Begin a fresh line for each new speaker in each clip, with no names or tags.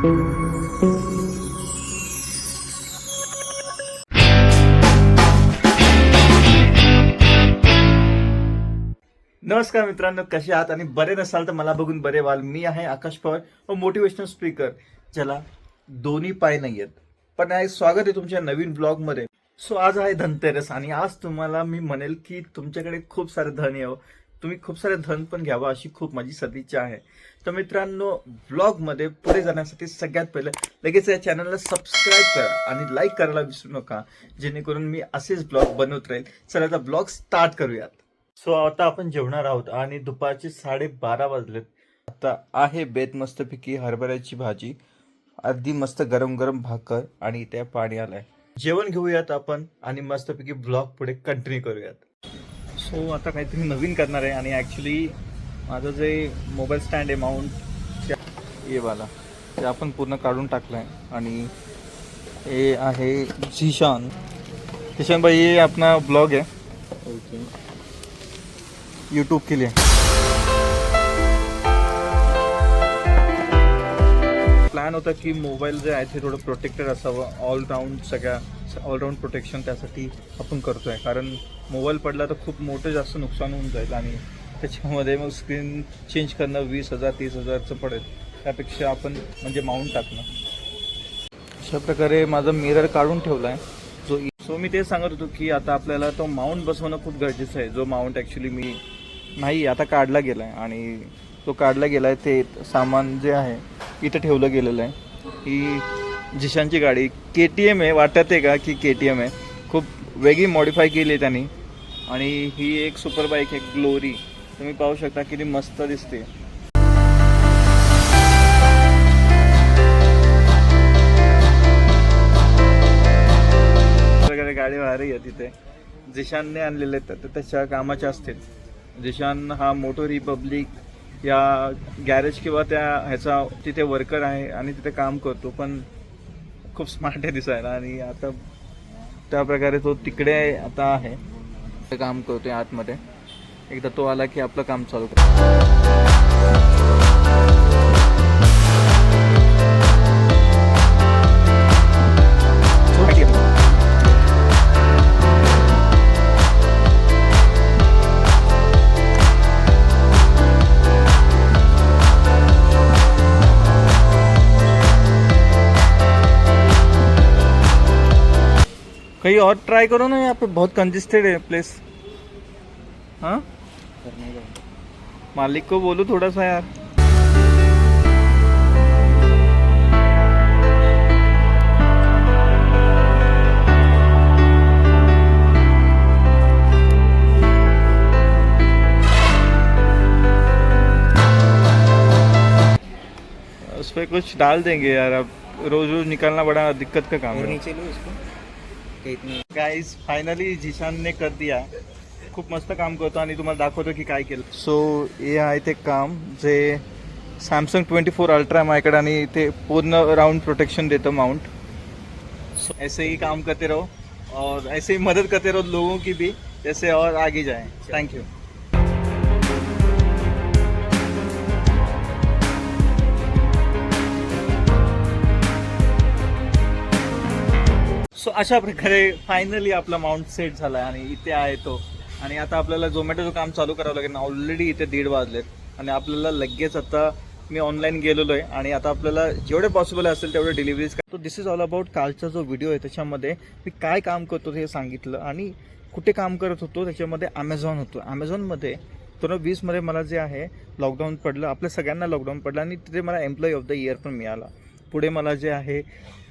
नमस्कार मित्रांनो कसे आहात? आणि बरे नसाल तर मला बघून बरे व्हाल. मी आहे आकाश पवार व मोटिवेशनल स्पीकर ज्याला दोन्ही पाय नाही आहेत पण आहे स्वागत आहे तुमच्या नवीन ब्लॉगमध्ये सो आज आहे धनतेरस आणि आज तुम्हाला मी म्हणेल की तुमच्याकडे खूप सारे धन यावं तुम्ही खूप सारे धन पण घ्यावं अशी खूप माझी सदिच्छा आहे. तर मित्रांनो ब्लॉगमध्ये पुढे जाण्यासाठी सगळ्यात पहिलं लगेच या चॅनलला सबस्क्राईब करा आणि लाईक करायला विसरू नका. जेणेकरून मी असेच ब्लॉग बनवत राहील. चला आता ब्लॉग स्टार्ट करूयात. सो आता आपण जेवणार आहोत आणि दुपारचे साडेबारा वाजलेत. आता आहे बेत मस्तपैकी हरभऱ्याची भाजी अगदी मस्त गरम गरम भाकर आणि त्या पाणी आलाय. जेवण घेऊयात आपण आणि मस्तपैकी ब्लॉग पुढे कंटिन्यू करूयात. सो आता काहीतरी नवीन करणार आहे आणि ॲक्च्युली माझं जे मोबाईल स्टँड आहे माउंट ये वाला ते आपण पूर्ण काढून टाकलं आहे आणि हे आहे झिशान झिशान भाई ये अपना ब्लॉग है यूट्यूब के लिए. प्लॅन होता की मोबाईल जे आहे ते थोडं प्रोटेक्टेड असावं. ऑलराऊंड सगळ्या ऑलराऊंड प्रोटेक्शन त्यासाठी आपण करतो आहे कारण मोबाईल पडला तर खूप मोठं जास्त नुकसान होऊन जाईल आणि त्याच्यामध्ये मग स्क्रीन चेंज करणं वीस हजार तीस हजारचं पडेल. त्यापेक्षा आपण म्हणजे माउंट टाकणं. अशा प्रकारे माझा मिरर काढून ठेवला आहे जो e- सो मी ते सांगत होतो की आता आपल्याला तो माउंट बसवणं खूप गरजेचं आहे. जो माउंट ॲक्च्युली मी नाही आता काढला गेला आहे आणि तो काढला गेला आहे ते सामान जे आहे इथं ठेवलं गेलेलं आहे. ही जिशांची गाडी. के टी एम आहे वाटत आहे का की के टी एम आहे? खूप वेगळी मॉडिफाय केली आहे त्यांनी. आणि ही एक सुपर बाईक आहे ग्लोरी तुम्ही पाहू शकता किती मस्त दिसते. वगैरे गाडी भारी आहे तिथे. जिशानने आणलेले आहेत तर त्याच्या कामाच्या असतील. जिशान हा मोटो रिपब्लिक या गॅरेज किंवा त्या ह्याचा तिथे वर्कर आहे आणि तिथे काम करतो पण खूप स्मार्ट आहे दिसायला आणि आता त्या प्रकारे तो तिकडे आता आहे. काम करतोय आतमध्ये. एकदा तो आला की आपलं काम चालू करतो. कहीं और ट्राई करो ना यहाँ पे बहुत कंजेस्टेड है प्लेस हाँ? मालिक को बोलो थोड़ा सा यार। उस पर कुछ डाल देंगे यार अब रोज रोज निकालना बड़ा दिक्कत का काम है।
नीचे लो इसको। कि इतनी
गाईज फायनली झिशानने कर दिया. खूप मस्त काम करतो आणि तुम्हाला दाखवतो की काय केलं. सो हे आहे ते काम जे सॅमसंग ट्वेंटी फोर अल्ट्रा माझ्याकडे आणि ते पूर्ण राऊंड प्रोटेक्शन देतं माउंट सो ऐसे ही काम करते रहो और ऐसे ही मदद करते रहो लोगों की भी जैसे और आगे जाए. थँक्यू सो अशा प्रकारे फायनली आपला माउंट सेट झाला आणि इथे आहे तो. आणि आता आपल्याला झोमॅटोचं काम चालू करावं लागेल. ऑलरेडी इथे दीड वाजलेत. आणि आपल्याला लगेच आता मी ऑनलाईन गेलेलो आहे आणि आता आपल्याला जेवढे पॉसिबल असेल तेवढे डिलिव्हरीज तो दिस इज ऑल अबाउट कालचा जो व्हिडिओ आहे त्याच्यामध्ये मी काय काम करतो हे सांगितलं. आणि कुठे काम करत होतो त्याच्यामध्ये ॲमेझॉन होतो. ॲमेझॉनमध्ये दोन हजार वीसमध्ये मला जे आहे लॉकडाऊन पडलं. आपल्या सगळ्यांना लॉकडाऊन पडलं. आणि तिथे मला एम्प्लॉई ऑफ द इयर पण मिळाला. पुढे मला जे आहे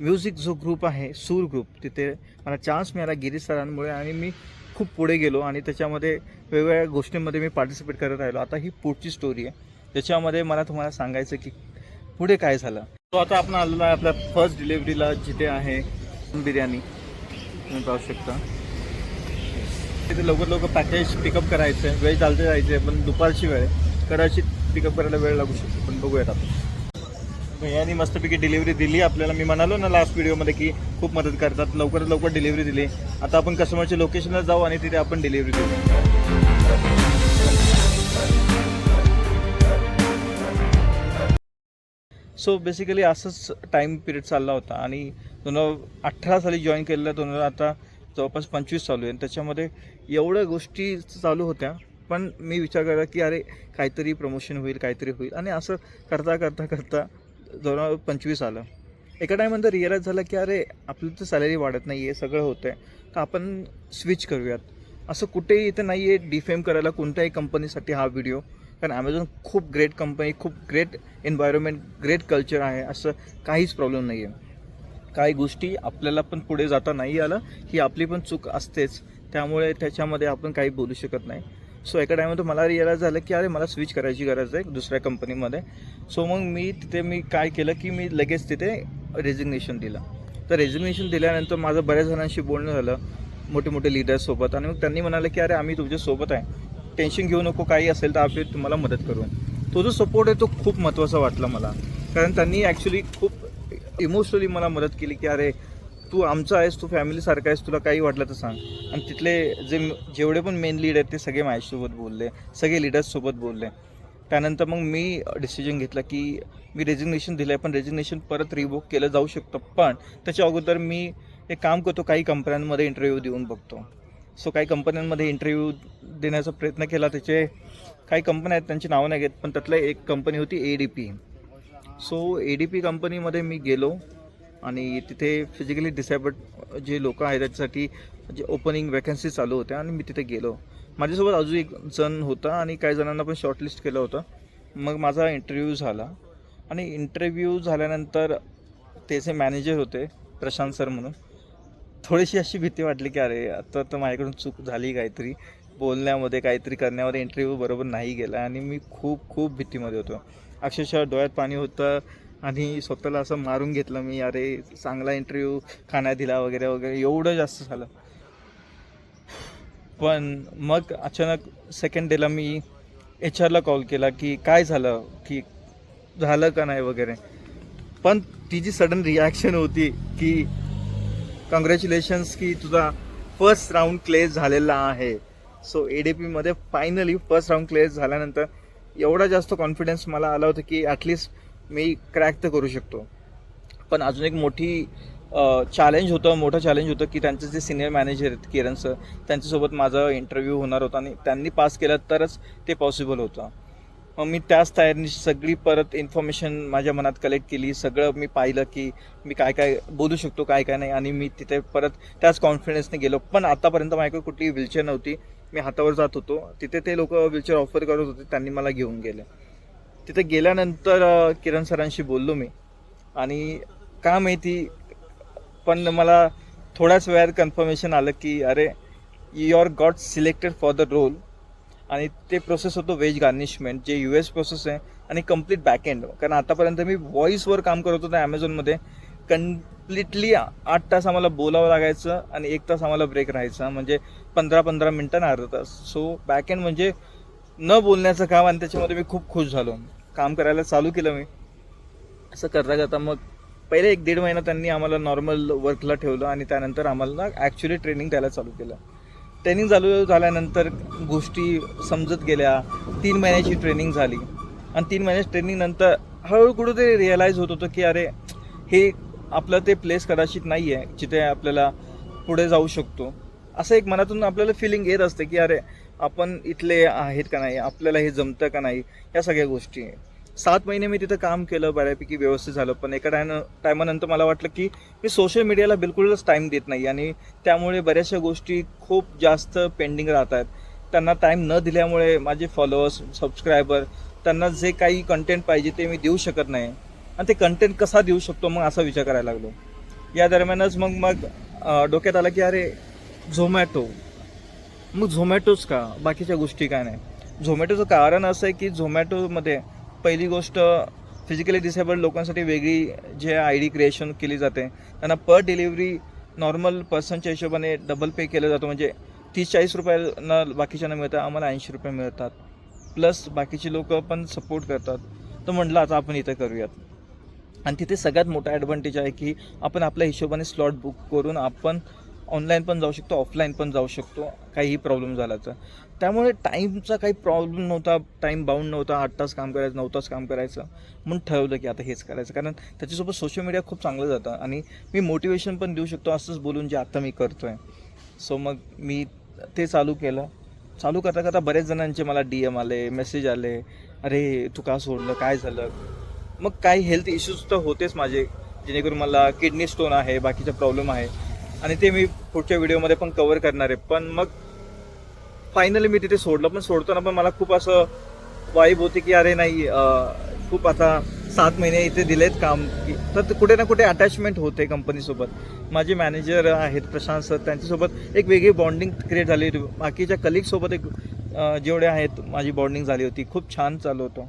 म्युझिक जो ग्रुप आहे सूर ग्रुप तिथे मला चान्स मिळाला गिरीश सरांमुळे आणि मी खूप पुढे गेलो आणि त्याच्यामध्ये वेगवेगळ्या गोष्टींमध्ये मी पार्टिसिपेट करत राहिलो. आता ही पुढची स्टोरी आहे. त्याच्यामध्ये मला तुम्हाला सांगायचं की पुढे काय झालं. तो आता आपण आलेला आहे आपल्या फर्स्ट डिलिव्हरीला जिथे आहे बिर्याणी. तुम्ही पाहू शकता. तिथे लवकर लवकर पॅकेज पिकअप करायचं आहे वेळ चालते जायचं आहे पण दुपारची वेळ आहे. कदाचित पिकअप करायला वेळ लागू शकतो पण बघूयात आपण. भैयानी मस्तपैकी डिलिव्हरी दिली. आपल्याला मी म्हणालो ना लास्ट व्हिडिओमध्ये की खूप मदत करतात. लवकरात लवकर डिलिव्हरी दिली. आता आपण कस्टमरच्या लोकेशनला जाऊ आणि तिथे आपण डिलिव्हरी देऊ. सो बेसिकली असंच टाईम पिरियड चालला होता आणि दोन हजार अठरा साली जॉईन केलेलं दोन हजार आता जवळपास पंचवीस चालू आहे. आणि त्याच्यामध्ये एवढ्या गोष्टी चालू होत्या. पण मी विचार केला की अरे काहीतरी प्रमोशन होईल काहीतरी होईल. आणि असं करता करता करता जवळ पंचवीस आलं. एका टायमानंतर रिअलाईज झालं की अरे आपली तर सॅलरी वाढत नाही आहे सगळं होतं आहे तर आपण स्विच करूयात? असं कुठेही इथं नाही आहे डिफेम करायला कोणत्याही कंपनीसाठी हा व्हिडिओ कारण ॲमेझॉन खूप ग्रेट कंपनी खूप ग्रेट एन्व्हायरमेंट ग्रेट कल्चर आहे. असं काहीच प्रॉब्लेम नाही आहे काही गोष्टी आपल्याला पण पुढे जाता नाही आलं ही आपली पण चूक असतेच. त्यामुळे त्याच्यामध्ये आपण काही बोलू शकत नाही. सो एका टायमात मला रिअलाईज झालं की अरे मला स्विच करायची गरज आहे दुसऱ्या कंपनीमध्ये सो मग मी तिथे मी काय केलं की मी लगेच तिथे रेजिग्नेशन दिलं. तर रेजिग्नेशन दिल्यानंतर माझं बऱ्याच जणांशी बोलणं झालं मोठे मोठे लीडर्ससोबत आणि मग त्यांनी म्हणाले की अरे आम्ही तुमच्यासोबत आहे. टेन्शन घेऊ नको काही असेल तर आम्ही तुम्हाला मदत करू. तो जो सपोर्ट आहे तो खूप महत्त्वाचा वाटला मला. कारण त्यांनी ॲक्च्युली खूप इमोशनली मला मदत केली की अरे तू आमचा आहेस तू फॅमिलीसारखा आहेस तुला काही वाटलं तर सांग. आणि तिथले जे जेवढे पण मेन लीड आहेत ते सगळे माझ्यासोबत बोलले. सगळे लीडर्ससोबत बोलले. त्यानंतर मग मी डिसिजन घेतला की मी रेजिग्नेशन दिलं आहे पण रेजिग्नेशन परत रिवोक केलं जाऊ शकतं. पण त्याच्या अगोदर मी एक काम करतो काही कंपन्यांमध्ये इंटरव्ह्यू देऊन बघतो. सो काही कंपन्यांमध्ये इंटरव्ह्यू देण्याचा प्रयत्न केला. त्याचे काही कंपन्या आहेत त्यांची नावं नाही घेत पण त्यातलं एक कंपनी होती A D P so A D P कंपनीमध्ये मी गेलो. आणि तिथे फिजिकली डिसेबल्ड जे लोक आहेत त्याच्यासाठी जे ओपनिंग वॅकन्सी चालू होत्या आणि मी तिथे गेलो. माझ्यासोबत अजून एक जण होता आणि काही जणांना पण शॉर्टलिस्ट केलं होतं. मग माझा इंटरव्ह्यू झाला आणि इंटरव्ह्यू झाल्यानंतर त्याचे मॅनेजर होते प्रशांत सर म्हणून थोडीशी अशी भीती वाटली की अरे आता तर माझ्याकडून चूक झाली काहीतरी. बोलण्यामध्ये काहीतरी करण्यामध्ये इंटरव्ह्यू बरोबर नाही गेला. आणि मी खूप खूप भीतीमध्ये होतो. अक्षरशः डोळ्यात पाणी होतं. आणि स्वतःला असं मारून घेतलं मी अरे चांगला इंटरव्ह्यू खाण्यात दिला वगैरे वगैरे. एवढं जास्त झालं. पण मग अचानक सेकंड डेला मी एच आरला कॉल केला की काय झालं? की झालं का नाही वगैरे. पण ती जी सडन रिॲक्शन होती की कॉंग्रॅच्युलेशन्स की तुझा फर्स्ट राऊंड क्लेज झालेला आहे. सो ए डी पीमध्ये फायनली फर्स्ट राऊंड क्लेज झाल्यानंतर एवढा जास्त कॉन्फिडन्स मला आला होता की ॲटलिस्ट मी क्रॅक तर करू शकतो. पण अजून एक मोठी चॅलेंज होतं मोठं चॅलेंज होतं की त्यांचे जे सिनियर मॅनेजर आहेत किरण सर त्यांच्यासोबत माझा इंटरव्ह्यू होणार होता आणि त्यांनी पास केलं तरच ते पॉसिबल होतं. मग मी त्याच तयारीने सगळी परत इन्फॉर्मेशन माझ्या मनात कलेक्ट केली. सगळं मी पाहिलं की मी काय काय बोलू शकतो काय काय नाही आणि मी तिथे परत त्याच कॉन्फिडन्सने गेलो. पण आतापर्यंत माझ्याकडे कुठली व्हीलचेअर नव्हती. मी हातावर जात होतो. तिथे ते लोक व्हीलचेअर ऑफर करत होते त्यांनी मला घेऊन गेले. तिथे गेल्यानंतर किरण सरांशी बोललो मी. आणि का माहिती पण मला थोड्याच वेळात कन्फर्मेशन आलं की अरे you are got selected for the role आणि ते प्रोसेस होतो वेज गार्निशमेंट जे यू एस प्रोसेस आहे आणि कंप्लीट बॅकएंड कारण आतापर्यंत मी व्हॉईसवर काम करत होतो ॲमेझॉनमध्ये कम्प्लिटली आठ तास आम्हाला बोलावं लागायचं आणि एक तास आम्हाला ब्रेक राहायचा. म्हणजे पंधरा पंधरा मिनटं ना अर्धा तास. सो बॅकएंड म्हणजे न बोलण्याचं काम आणि त्याच्यामध्ये मी खूप खुश झालो. काम करायला चालू केलं मी. असं करता करता मग पहिले एक दीड महिना त्यांनी आम्हाला नॉर्मल वर्कला ठेवलं आणि त्यानंतर आम्हाला ॲक्च्युली ट्रेनिंग द्यायला चालू केलं. ट्रेनिंग चालू झाल्यानंतर गोष्टी समजत गेल्या. तीन महिन्याची ट्रेनिंग झाली. आणि तीन महिन्याची ट्रेनिंग नंतर हळूहळू कुठंतरी रिअलाईज होत होतं की अरे हे आपलं ते प्लेस कदाचित नाही आहे जिथे आपल्याला पुढे जाऊ शकतो. असं एक मनातून आपल्याला फिलिंग येत असते की अरे आपण इथले आहेत का नाही आपल्याला हे जमतं का नाही या सगळ्या गोष्टी सात महिने मी तिथं काम केलं बऱ्यापैकी व्यवस्थित झालं पण एका टायम टायमानंतर मला वाटलं की मी सोशल मीडियाला बिलकुलच टाईम देत नाही आणि त्यामुळे बऱ्याचशा गोष्टी खूप जास्त पेंडिंग राहत आहेत त्यांना टाईम न दिल्यामुळे माझे फॉलोअर्स सबस्क्रायबर त्यांना जे काही कंटेंट पाहिजे ते मी देऊ शकत नाही. आणि ते कंटेंट कसा देऊ शकतो मग असा विचार करायला लागलो. या दरम्यानच मग मग डोक्यात आलं की अरे झोमॅटो मग झोमॅटोच का? बाकीच्या गोष्टी काय नाही? झोमॅटोचं कारण असं आहे की झोमॅटोमध्ये पहिली गोष्ट फिजिकली डिसेबल्ड लोकांसाठी वेगळी जे आय डी क्रिएशन केली जाते. त्यांना पर डिलिव्हरी नॉर्मल पर्सनच्या हिशोबाने डबल पे केलं जातं. म्हणजे तीस चाळीस रुपयाला बाकीच्यांना मिळतं आम्हाला ऐंशी रुपये मिळतात. प्लस बाकीची लोक पण सपोर्ट करतात. तर म्हटलं आता आपण इथं करूयात. आणि तिथे सगळ्यात मोठा ॲडव्हान्टेज आहे की आपण आपल्या हिशोबाने स्लॉट बुक करून आपण ऑनलाईन पण जाऊ शकतो ऑफलाईन पण जाऊ शकतो काहीही प्रॉब्लेम झाला तर त्यामुळे टाईमचा काही प्रॉब्लेम नव्हता टाईम बाउंड नव्हता आठ तास काम करायचं नऊ तास काम करायचं म्हणून ठरवलं की आता हेच करायचं. कारण त्याच्यासोबत सोशल मीडिया खूप चांगलं जातं आणि मी मोटिवेशन पण देऊ शकतो असंच बोलून जे आता मी करतो आहे सो मग मी ते चालू केलं. चालू करता करता बरेच जणांचे मला डी एम आले मेसेज आले. अरे तू का सोडलं? काय झालं? मग काही हेल्थ इश्यूज तर होतेच माझे. जेणेकरून मला किडनी स्टोन आहे बाकीचा प्रॉब्लेम आहे. आणि ते मी पुढच्या व्हिडिओमध्ये पण कवर करणार आहे. पण मग फायनली मी तिथे सोडलं. पण सोडताना पण मला खूप असं वाईब होती की अरे नाही खूप आता सात महिने इथे दिलेत काम. की तर ते कुठे ना कुठे अटॅचमेंट होते कंपनीसोबत माझे मॅनेजर आहेत प्रशांत सर त्यांच्यासोबत एक वेगळी बॉन्डिंग क्रिएट झाली होती. बाकीच्या कलिगसोबत एक जेवढे आहेत माझी बॉन्डिंग झाली होती. खूप छान चालू होतं.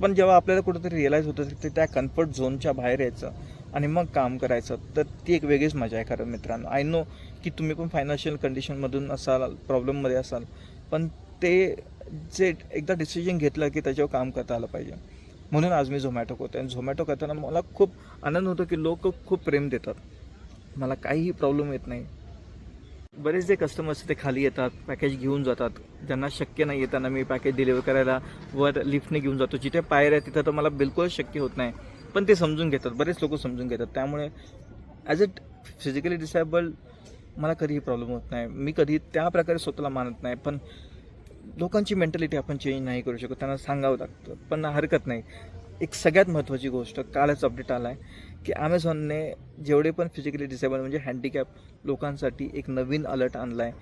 पण जेव्हा आपल्याला कुठंतरी रिअलाईज होतं की त्या कम्फर्ट झोनच्या बाहेर यायचं आणि मग काम करायचं. तर ती एक वेगळीच मजा आहे खरं मित्रांनो. आय नो की तुम्ही पण फायनान्शियल कंडिशनमधून असाल प्रॉब्लेममध्ये असाल पण ते जे एकदा डिसिजन घेतलं की त्याच्यावर काम करता आलं पाहिजे. म्हणून आज मी झोमॅटो करतो आणि झोमॅटो करताना मला खूप आनंद होतो की लोक खूप प्रेम देतात. मला काहीही प्रॉब्लेम येत नाही. बरेच जे कस्टमर्स ते खाली येतात पॅकेज घेऊन जातात. ज्यांना शक्य नाही येताना मी पॅकेज डिलिव्हर करायला वर लिफ्टने घेऊन जातो. जिथे पायर आहे तिथं तर मला बिलकुल शक्य होत नाही. पण ते समजून घेतात बरेच लोक समजून घेतात. त्यामुळे ॲज अ फिजिकली डिसेबल मला कधीही प्रॉब्लेम होत नाही. मी कधी त्या प्रकारे स्वतःला मानत नाही पण लोकांची मेंटॅलिटी आपण चेंज नाही करू शकत त्यांना सांगावं लागतं. पण हरकत नाही. एक सगळ्यात महत्त्वाची गोष्ट कालच अपडेट आला आहे की ॲमेझॉनने जेवढे पण फिजिकली डिसेबल म्हणजे हँडिकॅप लोकांसाठी एक नवीन अलर्ट आणला आहे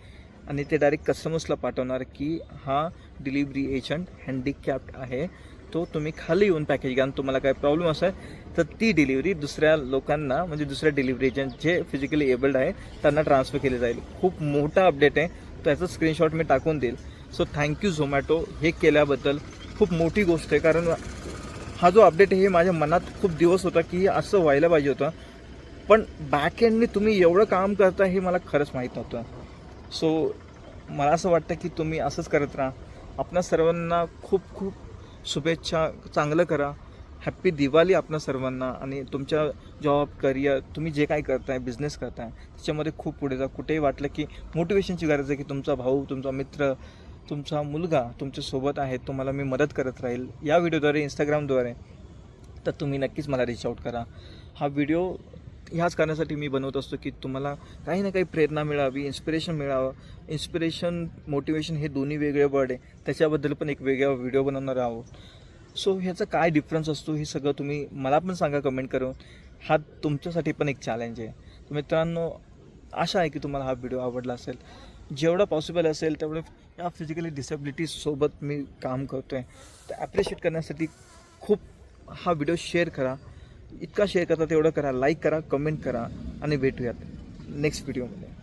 आणि ते डायरेक्ट कस्टमर्सला पाठवणार की हा डिलिव्हरी एजंट हँडिकॅप्ड आहे. तो तुम्ही खाली येऊन पॅकेज घ्या. आणि तुम्हाला काय प्रॉब्लेम असेल तर ती डिलिव्हरी दुसऱ्या लोकांना म्हणजे दुसऱ्या डिलिव्हरी एजंट जे फिजिकली एबल्ड आहे त्यांना ट्रान्सफर केली जाईल. खूप मोठा अपडेट आहे. त्याचं स्क्रीनशॉट मी टाकून देईल. सो थँक्यू झोमॅटो हे केल्याबद्दल खूप मोठी गोष्ट आहे. कारण हा जो अपडेट आहे हे माझ्या मनात खूप दिवस होता की असं व्हायला पाहिजे होतं. पण बॅक एंडने तुम्ही एवढं काम करता हे मला खरंच माहीत नव्हतं. सो मला असं वाटतं की तुम्ही असंच करत राहा. आपणा सर्वांना खूप खूप शुभेच्छा चांगलं करा. हॅप्पी दिवाळी आपणा सर्वांना आणि तुमच्या जॉब करिअर तुम्ही जे काय करताय बिझनेस करताय त्याच्यामध्ये खूप पुढे जा. कुठेही वाटलं की मोटिवेशनची गरज आहे की तुमचा भाऊ तुमचा मित्र तुमचा मुलगा तुमच्यासोबत आहे तुम्हाला मी मदत करत राहील. या व्हिडिओद्वारे इंस्टाग्रामद्वारे तर तुम्ही नक्कीच मला रिच आउट करा. हा व्हिडिओ ह्याच कारणासाठी मी बनवत असतो की तुम्हाला काही ना काही प्रेरणा मिळावी इन्स्पिरेशन मिळावं. इन्स्पिरेशन मोटिवेशन हे दोन्ही वेगळे वर्ड आहे. त्याच्याबद्दल पण एक वेगळा व्हिडिओ बनवणार आहोत. सो ह्याचा काय डिफरन्स असतो हे सगळं तुम्ही मला पण सांगा कमेंट करून. हा तुमच्यासाठी पण एक चॅलेंज आहे. तर मित्रांनो आशा आहे की तुम्हाला हा व्हिडिओ आवडला असेल. जेवढं पॉसिबल असेल तेवढं या फिजिकली डिसेबिलिटीजसोबत मी काम करतो आहे तर ॲप्रिशिएट करण्यासाठी खूप हा व्हिडिओ शेअर करा. इतका शेअर करता तेवढं करा लाईक करा कमेंट करा आणि भेटूयात नेक्स्ट व्हिडिओमध्ये